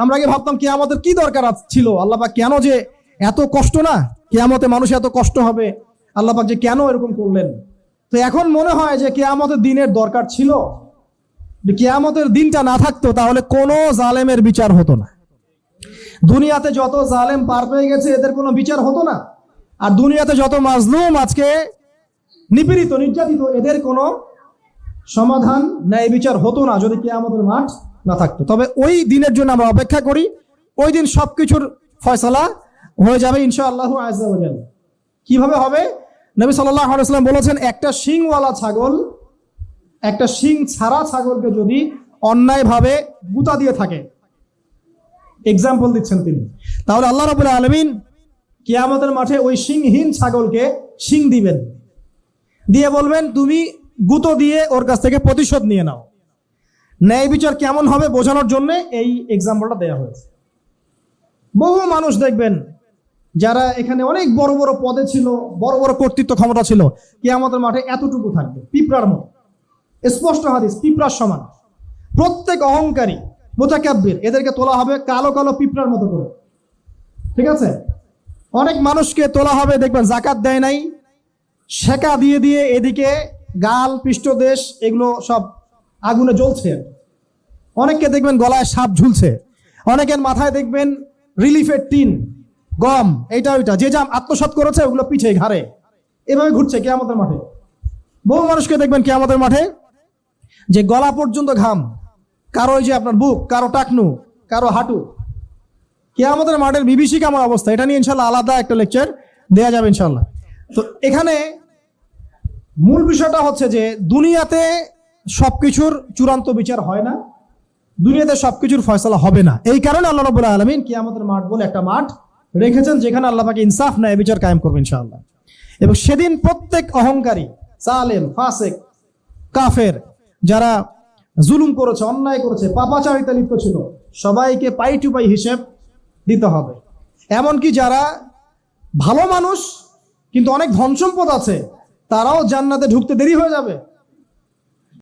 আমরা আগে ভাবতাম কেয়ামতের কি দরকার ছিল। আল্লাপাক কেন যে এত কষ্ট না? কেয়ামতে মানুষ এত কষ্ট হবে? আল্লাপাক যে কেন এরকম করলেন? তো এখন মনে হয় যে কেয়ামতের দিনের দরকার ছিল। কেয়ামতের দিনটা না থাকতো, তাহলে কোনো জালেমের বিচার হতো না। দুনিয়াতে যত জালেম পার পেয়ে গেছে, এদের কোনো বিচার হতো না। আর দুনিয়াতে যত মাজলুম আজকে নিপীড়িত, নির্যাতিত, এদের কোনো সমাধান, ন্যায় বিচার হতো না যদি কেয়ামতের মাঠ না থাকতো। তবে ওই দিনের জন্য আমরা অপেক্ষা করি, ওই দিন সবকিছুর ফয়সালা হয়ে যাবে ইনশা আল্লাহ কীভাবে হবে? নবী সাল্লাহ বলেছেন, একটা শিংওয়ালা ছাগল, একটা শিং ছাড়া ছাগলকে যদি অন্যায়ভাবে গুতা দিয়ে থাকে এক্সাম্পল দিচ্ছেন তিনি। তাহলে আল্লাহ রাবুল আলমিন কিয়ামতের মাঠে ওই শিংহীন ছাগলকে শিং দিবেন। দিয়ে বলবেন, তুমি গুতো দিয়ে ওর কাছ থেকে প্রতিশোধ নিয়ে নাও। ন্যায় বিচার কেমন হবে বোঝানোর জন্য এই এক্সাম্পলটা দেওয়া হয়েছে। বহু মানুষ দেখবেন, যারা এখানে অনেক বড় বড় পদে ছিল, বড় বড় কর্তৃত্ব ক্ষমতা ছিল কে আমাদের মাঠে এতটুকু থাকবে, পিঁপড়ার মতো। স্পষ্ট হাদিস, পিঁপড়ার সমান। প্রত্যেক অহংকারী, মোতাকাব্বির, এদেরকে তোলা হবে কালো কালো পিঁপড়ার মতো করে। ঠিক আছে? অনেক মানুষকে তোলা হবে, দেখবেন, জাকাত দেয় নাই, শেকা দিয়ে দিয়ে এদিকে গাল, পৃষ্ঠদেশ, এগুলো সব আগুনে জ্বলছে। অনেককে দেখবেন গলায় সাপ ঝুলছে। অনেকের মাথায় দেখবেন রিলিফের টিন, গম, এইটা ওইটা। যে যা আত্মসাৎ করেছে, ওগুলো পিঠে ঘাড়ে। এভাবে ঘুরছে কেয়ামতের মাঠে। বহু মানুষকে দেখবেন কেয়ামতের মাঠে যে গলা পর্যন্ত ঘাম, কারও ওই যে আপনার বুক, কারও টাকনু, কারও হাঁটু। কেয়ামতের মাঠের বিভীষিকা আমার অবস্থা। এটা নিয়ে ইনশাল্লাহ আলাদা একটা লেকচার দেয়া যাবে ইনশাল্লাহ। তো এখানে মূল বিষয়টা হচ্ছে যে, দুনিয়াতে সবকিছুর চূড়ান্ত বিচার হয় না। দুনিয়াতে সবকিছুর ফয়সলা হবে না। এই কারণে আল্লাহ রবুল্লাহ আলমিন কিয়ামতের মাঠ বলে একটা মাঠ রেখেছেন, যেখানে আল্লাহ পাকে ইনসাফ, ন্যায় বিচার কায়েম করবে ইনশাআল্লাহ। এবং সেদিন প্রত্যেক অহংকারী সালেম ফাসেক, কাফের যারা জুলুম করেছে, অন্যায় করেছে, পাপাচারিতা লিপ্ত ছিল, সবাইকে পাই টু পাই হিসেব দিতে হবে। এমনকি যারা ভালো মানুষ, কিন্তু অনেক ধন সম্পদ আছে, তারাও জান্নাতে ঢুকতে দেরি হয়ে যাবে।